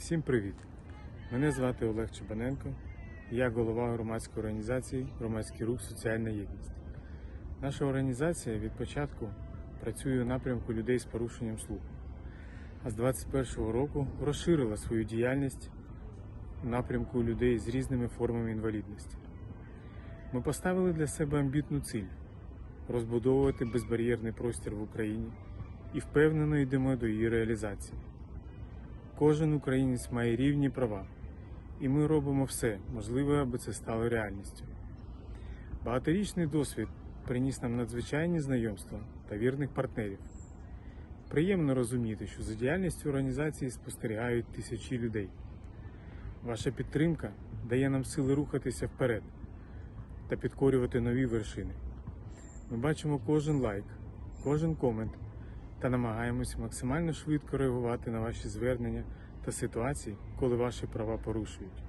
Всім привіт! Мене звати Олег Чебаненко. Я голова громадської організації Громадський рух Соціальна єдність. Наша організація від початку працює у напрямку людей з порушенням слуху, а з 2021 року розширила свою діяльність у напрямку людей з різними формами інвалідності. Ми поставили для себе амбітну ціль розбудовувати безбар'єрний простір в Україні і впевнено йдемо до її реалізації. Кожен українець має рівні права, і ми робимо все можливе, аби це стало реальністю. Багаторічний досвід приніс нам надзвичайні знайомства та вірних партнерів. Приємно розуміти, що за діяльністю організації спостерігають тисячі людей. Ваша підтримка дає нам сили рухатися вперед та підкорювати нові вершини. Ми бачимо кожен лайк, кожен комент та намагаємося максимально швидко реагувати на ваші звернення та ситуації, коли ваші права порушують.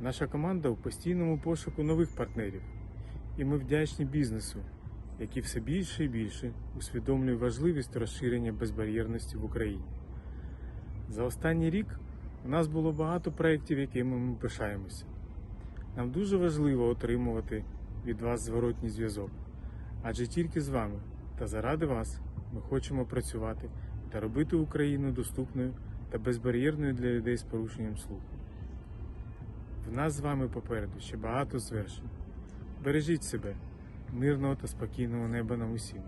Наша команда у постійному пошуку нових партнерів, і ми вдячні бізнесу, який все більше і більше усвідомлює важливість розширення безбар'єрності в Україні. За останній рік у нас було багато проєктів, якими ми пишаємося. Нам дуже важливо отримувати від вас зворотній зв'язок, адже тільки з вами та заради вас ми хочемо працювати та робити Україну доступною та безбар'єрною для людей з порушенням слуху. В нас з вами попереду ще багато звершень. Бережіть себе, мирного та спокійного неба нам усім.